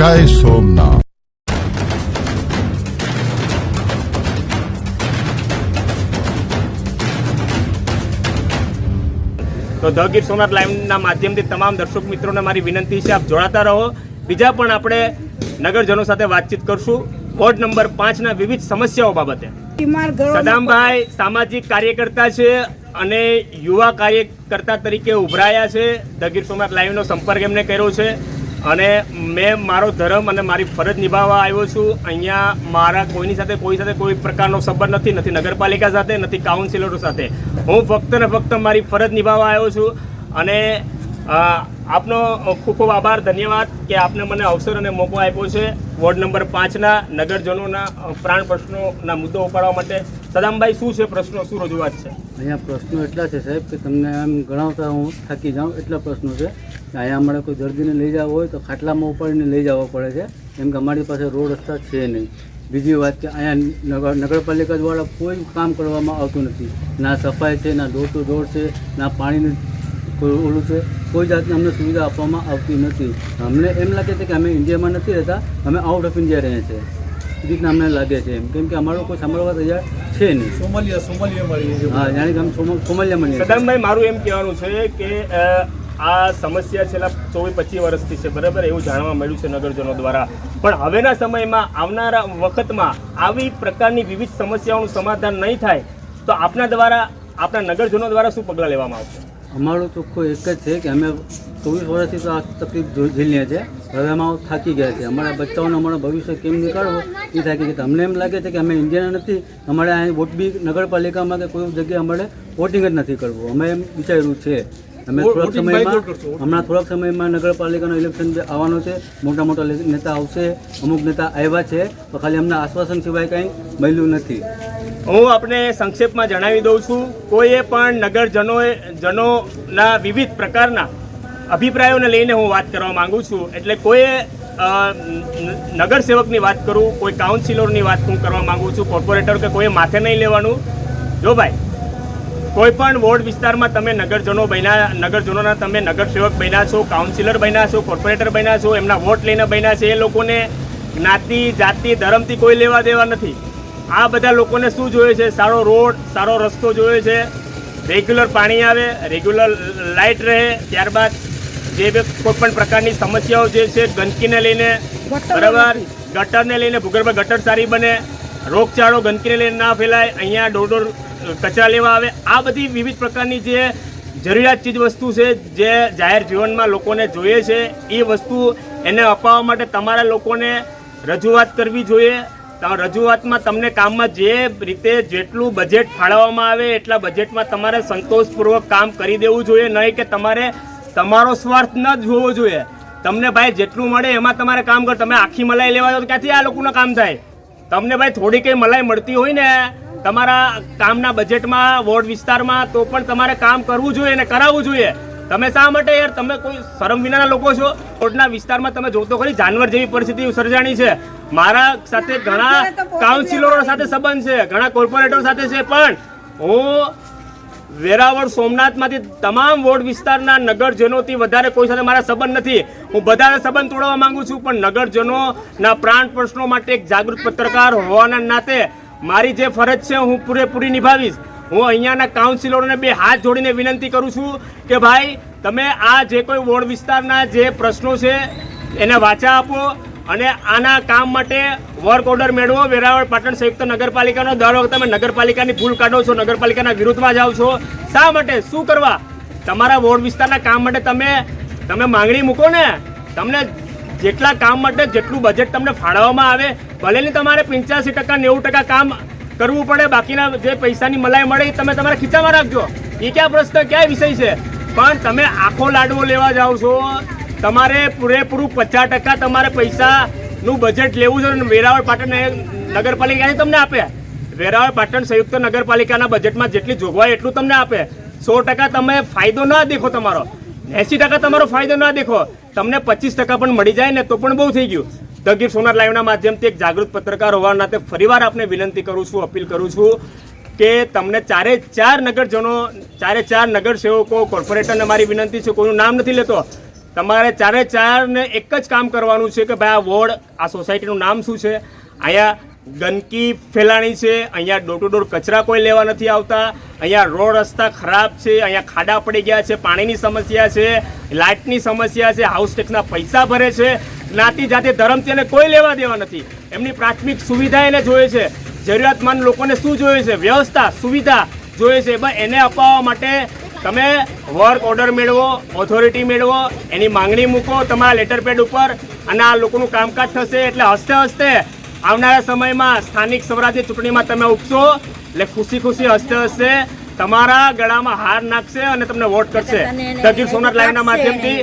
જય સોમનાથ. તો ધ ગીર સોમનાથ લાઈવના માધ્યમથી તમામ દર્શક મિત્રોને મારી વિનંતી છે, આપ જોડાતા રહો. બીજા પણ આપણે નગરજનો સાથે વાતચીત કરશું. વોર્ડ નંબર પાંચના વિવિધ સમસ્યાઓ બાબતે. સદામભાઈ સામાજિક કાર્યકર્તા છે અને યુવા કાર્યકર્તા તરીકે ઉભરાયા છે. ધ ગીર સોમનાથ લાઈવનો સંપર્ક એમને કર્યો છે. અને મેં મારો ધર્મ અને મારી ફરજ નિભાવવા આવ્યો છું. અહીંયા મારા કોઈની સાથે, કોઈ સાથે કોઈ પ્રકારનો સંબંધ નથી નથી નગરપાલિકા સાથે, નથી કાઉન્સિલરો સાથે. હું ફક્ત ને ફક્ત મારી ફરજ નિભાવવા આવ્યો છું અને આપનો ખૂબ ખૂબ આભાર, ધન્યવાદ કે આપને મને અવસર અને મોકો આપ્યો છે વોર્ડ નંબર પાંચના નગરજનોના પ્રાણ પ્રશ્નોના મુદ્દો ઉપાડવા માટે. સદામભાઈ, શું છે પ્રશ્નો? શું રજૂઆત છે? અહીંયા પ્રશ્નો એટલા છે સાહેબ કે તમને એમ ગણાવતા હું થાકી જાઉં એટલા પ્રશ્નો છે. અહીંયા અમારે કોઈ દર્દીને લઈ જવો હોય તો ખાટલામાં ઉપાડીને લઈ જવો પડે છે. કેમ કે અમારી પાસે રોડ રસ્તા છે નહીં. બીજી વાત કે અહીંયા નગર નગરપાલિકા દ્વારા કોઈ કામ કરવામાં આવતું નથી. ના સફાઈ છે ના ડોર ટુ ડોર છે ના પાણીનું કોઈ ઓલું છે. કોઈ જાતની અમને સુવિધા આપવામાં આવતી નથી. અમને એમ લાગે છે કે અમે ઇન્ડિયામાં નથી રહેતા અમે આઉટ ઓફ ઇન્ડિયા રહીએ છીએ એ રીતના અમને લાગે છે એમ. કેમ કે અમારો કોઈ સાંભળવા તૈયાર છે નહીં. સોમાલિયા સોમાલિયા મળીએ હા જાણે કે અમે સોમ- સોમાલિયામાં સદામભાઈ મારું એમ કહેવાનું છે કે આ સમસ્યા છેલ્લા ચોવીસ, પચીસ વર્ષથી છે, બરાબર? એવું જાણવા મળ્યું છે નગરજનો દ્વારા. પણ હવેના સમયમાં આવનારા વખતમાં આવી પ્રકારની વિવિધ સમસ્યાઓનું સમાધાન નહીં થાય, તો આપના દ્વારા આપણા નગરજનો દ્વારા શું પગલાં લેવામાં આવશે? અમારું ચોખ્ખો એક જ છે કે અમે ચોવીસ વર્ષથી તો આ તકલીફ ઝીલીએ છીએ. હવે એમાં થાકી ગયા છે અમારા બચ્ચાઓને અમારું ભવિષ્ય કેમ નીકાળવું? એ થાકી ગયા. અમને એમ લાગે છે કે અમે ઇન્ડિયન નથી. અમારે અહીં વોટ બી નગરપાલિકામાં કે કોઈ જગ્યાએ અમારે વોટિંગ જ નથી કરવું. અમે એમ વિચાર્યું છે અમે થોડાક સમયમાં. હમણાં થોડાક સમયમાં નગરપાલિકાનું ઇલેક્શન આવવાનું છે મોટા મોટા નેતા આવશે અમુક નેતા આવ્યા છે તો ખાલી અમને આશ્વાસન સિવાય કંઈ મળ્યું નથી. હું આપને સંક્ષેપમાં જણાવી દઉં છું કોઈએ પણ નગરજનોએ જનોના વિવિધ પ્રકારના અભિપ્રાયોને લઈને હું વાત કરવા માગું છું. એટલે કોઈએ નગરસેવકની વાત કરું કોઈ કાઉન્સિલરની વાત હું કરવા માગું છું કોર્પોરેટર કે કોઈ માથે નહીં લેવાનું. જો ભાઈ કોઈ પણ વોર્ડ વિસ્તારમાં તમે નગરજનો બન્યા નગરજનોના તમે નગરસેવક બન્યા છો કાઉન્સિલર બન્યા છો કોર્પોરેટર બન્યા છો એમના વોટ લઈને બન્યા છે એ લોકોને જ્ઞાતિ જાતિ ધર્મથી કોઈ લેવા દેવા નથી. આ બધા લોકોને શું જોઈએ છે? સારો રોડ સારો રસ્તો જોઈએ છે. રેગ્યુલર પાણી આવે રેગ્યુલર લાઇટ રહે ત્યારબાદ જે કોઈ પણ પ્રકારની સમસ્યાઓ જે છે ગંદકીને લઈને બરાબર ગટરને લઈને ભૂગર્ભ ગટર સારી બને રોગચાળો ગંદકીને લઈને ના ફેલાય અહીંયા ડોર ડોર કચરા લેવા આવે. આ બધી વિવિધ પ્રકારની જે જરૂરિયાત ચીજ વસ્તુ છે, જે જાહેર જીવનમાં લોકોને જોઈએ છે, એ વસ્તુ એને અપાવવા માટે તમારા લોકોને રજૂઆત કરવી જોઈએ. રજૂઆતમાં તમને કામમાં જે રીતે જેટલું બજેટ ફાળવવામાં આવે, એટલા બજેટમાં તમારે સંતોષપૂર્વક કામ કરી દેવું જોઈએ. નહીં કે તમારે, તમારો સ્વાર્થ ન જ હોવો જોઈએ. તમને ભાઈ જેટલું મળે એમાં તમારે કામ કરો. તમે આખી મલાઈ લેવા તો ક્યાંથી આ લોકોનું કામ થાય? તમને ભાઈ થોડી કંઈ મલાઈ મળતી હોય ને તમારા કામના બજેટમાં વોર્ડ વિસ્તારમાં તો પણ તમારે કામ કરવું જોઈએ અને કરાવવું જોઈએ. તમે શા માટે યાર? તમે કોઈ શરમ વિનાના લોકો છો? વોર્ડના વિસ્તારમાં તમે જોતો ખરી જાનવર જેવી પરિસ્થિતિ સર્જાણી છે. મારા સાથે ઘણા કાઉન્સિલરો સાથે સંબંધ છે ઘણા કોર્પોરેટર સાથે છે પણ હું વેરાવળ સોમનાથમાંથી તમામ વોર્ડ વિસ્તારના નગરજનોથી વધારે કોઈ સાથે મારા સંબંધ નથી. હું બધાને સંબંધ તોડવા માંગુ છું પણ નગરજનોના પ્રાણ પ્રશ્નો માટે એક જાગૃત પત્રકાર હોવાના નાતે મારી જે ફરજ છે હું પૂરેપૂરી નિભાવીશ. હું અહીંયાના કાઉન્સિલરોને બે હાથ જોડીને વિનંતી કરું છું કે ભાઈ, તમે આ જે કોઈ વોર્ડ વિસ્તારના જે પ્રશ્નો છે, એને વાચા આપો અને આના કામ માટે વર્ક ઓર્ડર મેળવો. વેરાવળ પાટણ સંયુક્ત નગરપાલિકાનો દર વખતે તમે નગરપાલિકાની ભૂલ કાઢો છો, નગરપાલિકાના વિરુદ્ધમાં જાઓ છો. શા માટે? શું કરવા? તમારા વોર્ડ વિસ્તારના કામ માટે તમે તમે માંગણી મૂકો ને. તમને જેટલા કામ માટે જેટલું બજેટ તમને ફાળવવામાં આવે, ભલે ને તમારે પંચ્યાસી ટકા, નેવું ટકા કામ કરવું પડે, બાકીના જે પૈસાની મલાઈ મળે એ તમે તમારા ખીચામાં રાખજો. એ ક્યાં પ્રશ્ન, ક્યાં વિષય છે? પણ તમે આખો લાડવો લેવા જાઓ છો, તમારે પૂરેપૂરું પચાસ ટકા તમારે પૈસાનું બજેટ લેવું છે વેરાવળ પાટણ નગરપાલિકાએ તમને આપે. વેરાવળ પાટણ સંયુક્ત નગરપાલિકાના બજેટમાં જેટલી જોગવાઈ એટલું તમને આપે. સો ટકા તમે ફાયદો ના દેખો તમારો. એંસી ટકા તમારો ફાયદો ના દેખો. તમને પચીસ ટકા પણ મળી જાય ને તો પણ બહુ થઈ ગયું. ધ ગીર સોનાર લાઈવના માધ્યમથી એક જાગૃત પત્રકાર હોવાના નાતે ફરીવાર આપને વિનંતી કરું છું, અપીલ કરું છું કે તમને ચારે ચાર નગરજનો, ચારે ચાર નગરસેવકો કોર્પોરેટરને મારી વિનંતી છે, કોઈનું નામ નથી લેતો. તમારે ચારે ચારને એક જ કામ કરવાનું છે કે ભાઈ આ વોર્ડ, આ સોસાયટીનું નામ શું છે? અહીંયા ગંદકી ફેલાણી છે, અહીંયા ડોર ટુ ડોર કચરા કોઈ લેવા નથી આવતા, અહીંયા રોડ રસ્તા ખરાબ છે, અહીંયા ખાડા પડી ગયા છે, પાણીની સમસ્યા છે, લાઇટની સમસ્યા છે હાઉસ ટેક્સના પૈસા ભરે છે, જ્ઞાતિ જાતિ ધર્મ તેને કોઈ લેવા દેવા નથી. એમની પ્રાથમિક સુવિધા એને જોઈએ છે, જરૂરિયાતમંદ લોકોને શું જોઈએ છે? વ્યવસ્થા, સુવિધા જોઈએ છે. બસ એને અપાવવા માટે તમે વર્ક ઓર્ડર મેળવો ઓથોરિટી મેળવો, એની માંગણી મૂકો, તમારા લેટર પેડ ઉપર, અને આ લોકોનું કામકાજ થશે એટલે હસતે હસતે આવનારા સમયમાં સ્થાનિક સ્વરાજ્ય ચૂંટણીમાં તમે ઉપસો એટલે ખુશી ખુશી હસતે હસતે તમારા ગળામાં હાર નાખશે અને તમને વોટ કરશે. દગીર સોમનાથ લાઈવના માધ્યમથી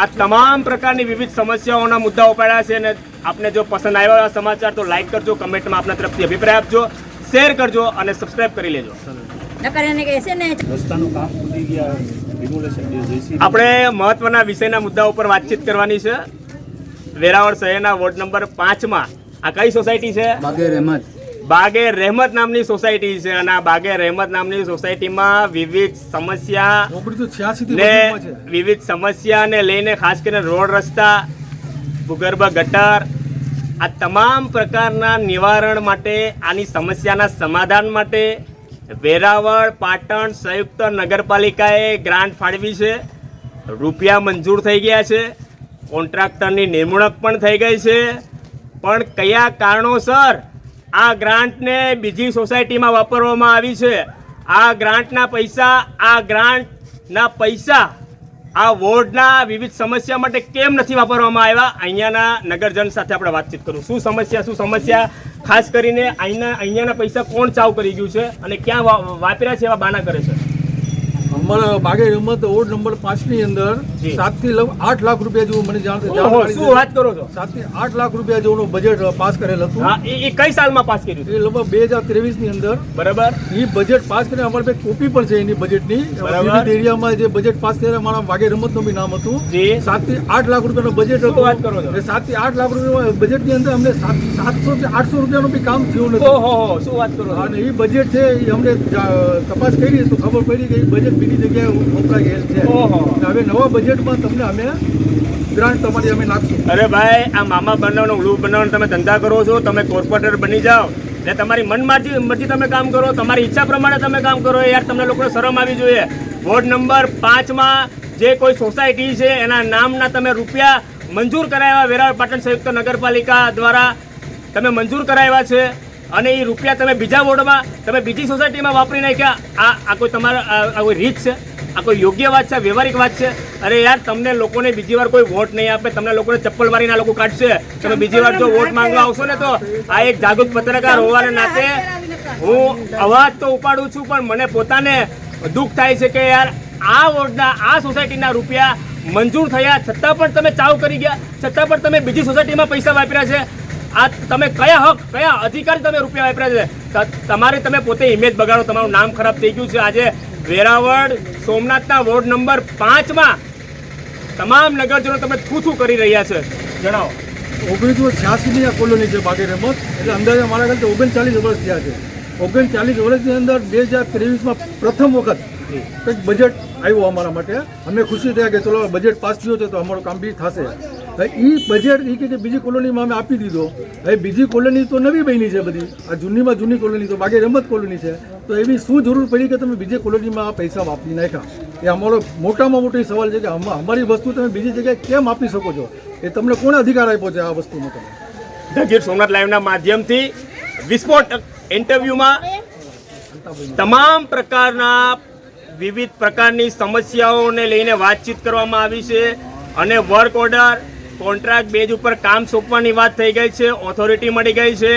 આ તમામ પ્રકારની વિવિધ સમસ્યાઓના મુદ્દાઓ ઉપાડ્યા છે અને આપને જો પસંદ આવ્યો આ સમાચાર તો લાઈક કરજો કમેન્ટમાં આપના તરફથી અભિપ્રાય આપજો શેર કરજો અને સબસ્ક્રાઇબ કરી લેજો. આપણે મહત્વના વિષયના મુદ્દા ઉપર વાતચીત કરવાની છે. વેરાવળ શહેરના વોર્ડ નંબર પાંચમાં આ કઈ સોસાયટી છે? બાગે રહેમત. બાગે રહેમત નામની સોસાયટી છે અને આ બાગે રહેમત નામની સોસાયટીમાં વિવિધ સમસ્યા ને વિવિધ સમસ્યાને લઈને ખાસ કરીને રોડ રસ્તા ભૂગર્ભ ગટર આ તમામ પ્રકારના નિવારણ માટે આની સમસ્યાના સમાધાન માટે વેરાવળ પાટણ સંયુક્ત નગરપાલિકાએ ગ્રાન્ટ ફાળવી છે. રૂપિયા મંજૂર થઈ ગયા છે. કોન્ટ્રાક્ટરની નિમણૂક પણ થઈ ગઈ છે. પણ કયા કારણોસર આ ગ્રાન્ટને બીજી સોસાયટીમાં વાપરવામાં આવી છે? આ ગ્રાન્ટના પૈસા, આ ગ્રાન્ટના પૈસા, આ વોર્ડના વિવિધ સમસ્યા માટે કેમ નથી વાપરવામાં આવ્યા? અહીંયાના નગરજન સાથે આપણે વાતચીત કરું. શું સમસ્યા શું સમસ્યા? ખાસ કરીને અહીંના, અહીંયાના પૈસા કોણ ચાવ કરી ગયું છે અને ક્યાં વાપર્યા છે એવા બાના કરે છે? બાગે રમત ઓડ નંબર પાંચની અંદર સાતથી લગ આઠ લાખ રૂપિયા જેવું મને જાણ શું વાત કરો છો? સાતથી આઠ લાખ રૂપિયા જેવું બજેટ પાસ કરેલ હતું. એ કઈ સાલમાં પાસ કર્યું એ લગભગ બે હજાર ત્રેવીસની અંદર. બરાબર. એ બજેટ પાસ કરીને અમારે પાસે કોપી પણ છે એની બજેટની ની વિવિધ એરિયામાં જે બજેટ પાસ થયેલા મારા બાગે રમતનું બી નામ હતું. સાતથી આઠ લાખ રૂપિયાનું બજેટ હતું. વાત કરો છો? સાતથી આઠ લાખ રૂપિયા બજેટની અંદર અમને સાત સાતસો થી આઠસો રૂપિયાનું બી કામ થયું નથી. શું વાત કરો અને એ બજેટ છે એ અમને તપાસ કરી તો ખબર પડી કે એ બજેટ બીજી જગ્યાએ વપરાઈ ગયેલ છે. હવે નવા બજેટમાં તમને અમે ગ્રાન્ટ તમારી અમે નાખશું. અરે ભાઈ આ મામા બનાવવાનો ગ્રુપ બનાવવાનો તમે ધંધા કરો છો તમે કોર્પોરેટર બની જાઓ. ને તમારી મનમારજી મરજી તમે કામ કરો તમારી ઈચ્છા પ્રમાણે તમે કામ કરો. યાર તમને લોકોને શરમ આવી જોઈએ. વોર્ડ નંબર પાંચમાં જે કોઈ સોસાયટી છે એના નામના તમે રૂપિયા મંજૂર કરાવ્યા વેરાવળ પાટણ સંયુક્ત નગરપાલિકા દ્વારા. તમે મંજૂર કરાવ્યા છે. અને એ રૂપિયા તમે બીજા વોર્ડમાં તમે બીજી સોસાયટીમાં વાપરી નાખ્યા. આ આ કોઈ તમારા, આ કોઈ રીત છે? આ કોઈ યોગ્ય વાત છે? વ્યવહારિક વાત છે? અરે યાર, તમને લોકોને બીજી વાર કોઈ વોટ નહીં આપે, તમને લોકોને ચપ્પલ મારીને આ લોકો કાઢશે. તમે બીજી વાર જો વોટ માંગવા આવશો ને તો આ એક જાગૃત પત્રકાર હોવાને નાતે હું અવાજ તો ઉપાડું છું, પણ મને પોતાને દુઃખ થાય છે કે યાર, આ વોર્ડના આ સોસાયટીના રૂપિયા મંજૂર થયા, છતાં પણ તમે ચાવ કરી ગયા, છતાં પણ તમે બીજી સોસાયટીમાં પૈસા વાપર્યા છે. આ તમે કયા હક, કયા અધિકાર તમે રૂપિયા વાપર્યા છે? તમારે તમે પોતે ઇમેજ બગાડો, તમારું નામ ખરાબ થઈ ગયું છે. આજે વેરાવળ સોમનાથના વોર્ડ નંબર પાંચમાં તમામ નગરજનો તમે થૂ થૂ કરી રહ્યા છે. જણાવો. ઓગણીસો છ્યાસીની આ કોલોની છે બાકી રમત, એટલે અંદાજે મારા ખ્યાલથી ઓગણચાલીસ વર્ષ થયા છે. ઓગણચાલીસ વર્ષની અંદર બે હજાર ત્રેવીસમાં પ્રથમ વખત કંઈક બજેટ આવ્યું અમારા માટે. અમે ખુશી થયા કે ચલો બજેટ પાસ થયો છે તો અમારું કામ બી થશે. એ બજેટ એ કે બીજી કોલોનીમાં અમે આપી દીધો. હવે બીજી કોલોની તો નવી બની છે બધી. આ જૂનીમાં જૂની કોલોની તો બાકી રમત કોલોની છે. તો એવી શું જરૂર પડી કે તમે બીજી કોલોનીમાં આ પૈસા વાપરી નાખ્યા? એ અમારો મોટામાં મોટો સવાલ છે કે અમારી વસ્તુ તમે બીજી જગ્યાએ કેમ આપી શકો છો? એ તમને કોણે અધિકાર આપ્યો છે આ વસ્તુનો તમે? ગીર સોમનાથ લાઈવના માધ્યમથી વિસ્ફોટ ઇન્ટરવ્યુમાં તમામ પ્રકારના વિવિધ પ્રકારની સમસ્યાઓને લઈને વાતચીત કરવામાં આવી છે અને વર્ક ઓર્ડર કોન્ટ્રાક્ટ બેઝ ઉપર કામ સોંપવાની વાત થઈ ગઈ છે ઓથોરિટી મળી ગઈ છે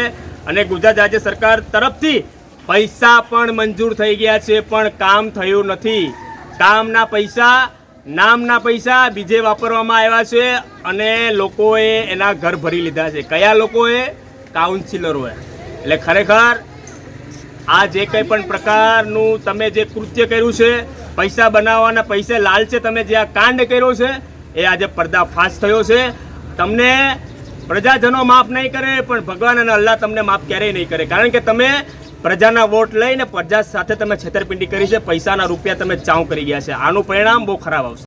અને ગુજરાત રાજ્ય સરકાર તરફથી પૈસા પણ મંજૂર થઈ ગયા છે, પણ કામ થયું નથી. કામના પૈસા, નામના પૈસા બીજે વાપરવામાં આવ્યા છે અને લોકોએ એના ઘર ભરી લીધા છે. કયા લોકોએ? કાઉન્સિલરોએ એટલે ખરેખર આ જે કંઈ પણ પ્રકારનું તમે જે કૃત્ય કર્યું છે, પૈસા બનાવવાના પૈસે લાલચે તમે જે આ કાંડ કર્યો છે એ આજે પર્દાફાશ થયો છે. તમને પ્રજાજનો માફ નહીં કરે, પણ ભગવાન અને અલ્લાહ તમને માફ ક્યારેય નહીં કરે. કારણ કે તમે પ્રજાના વોટ લઈને પ્રજા સાથે તમે છેતરપિંડી કરી છે, પૈસાના રૂપિયા તમે ચાઉ કરી ગયા છે. આનું પરિણામ બહુ ખરાબ આવશે.